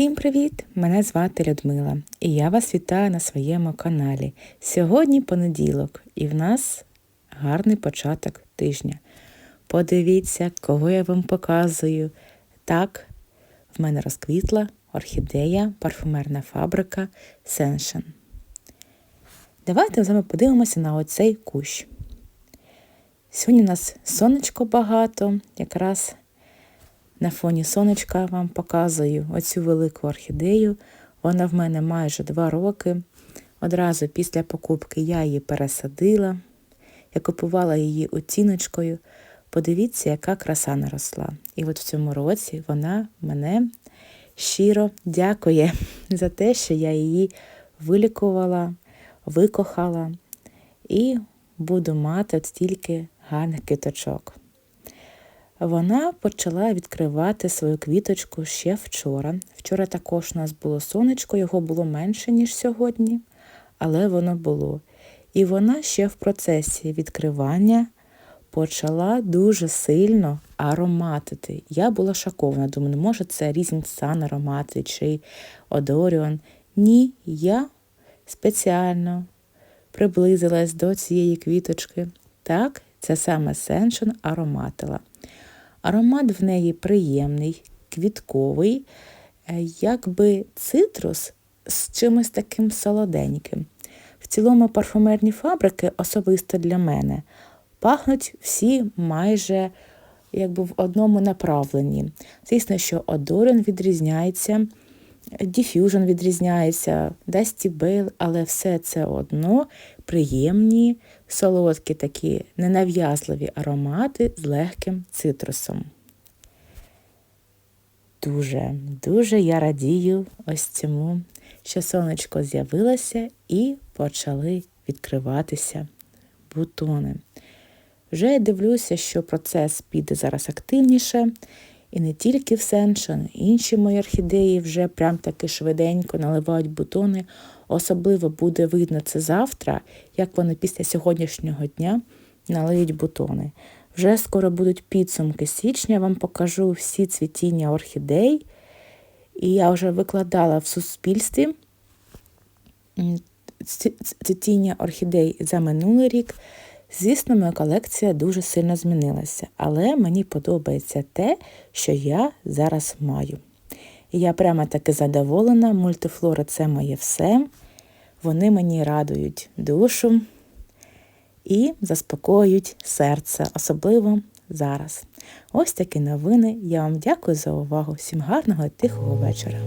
Всім привіт! Мене звати Людмила і я вас вітаю на своєму каналі. Сьогодні понеділок, і в нас гарний початок тижня. Подивіться, кого я вам показую. Так, в мене розквітла орхідея, парфумерна фабрика Сеншен. Давайте з вами подивимося на оцей кущ. Сьогодні у нас сонечко багато, якраз на фоні сонечка вам показую оцю велику орхідею. Вона в мене майже два роки. Одразу після покупки я її пересадила. Я купувала її оціночкою. Подивіться, яка краса наросла. І от в цьому році вона мене щиро дякує за те, що я її вилікувала, викохала і буду мати от стільки гарних квіточок. Вона почала відкривати свою квіточку ще вчора. Вчора також у нас було сонечко, його було менше, ніж сьогодні, але воно було. І вона ще в процесі відкривання почала дуже сильно ароматити. Я була шокована, думаю, «Ну, може це різні сан аромати чи Одоріон. Ні, я спеціально приблизилась до цієї квіточки. Так, це саме Сеншон ароматила. Аромат в неї приємний, квітковий, е, якби цитрус з чимось таким солоденьким. В цілому парфумерні фабрики, особисто для мене, пахнуть всі майже якби в одному направленні. Звісно, що одорин відрізняється, Diffusion відрізняється, Bale, але все це одно приємні, солодкі такі ненав'язливі аромати з легким цитрусом. Дуже, дуже я радію ось цьому, що сонечко з'явилося і почали відкриватися бутони. Вже я дивлюся, що процес піде зараз активніше, і не тільки в Сеншон, інші мої орхідеї вже прям таки швиденько наливають бутони. Особливо буде видно це завтра, як вони після сьогоднішнього дня налиють бутони. Вже скоро будуть підсумки січня, я вам покажу всі цвітіння орхідей. І я вже викладала в суспільстві цвітіння орхідей за минулий рік. Звісно, моя колекція дуже сильно змінилася, але мені подобається те, що я зараз маю. Я прямо таки задоволена, мультифлора це моє все. Вони мені радують душу і заспокоюють серце, особливо зараз. Ось такі новини. Я вам дякую за увагу. Всім гарного і тихого вечора.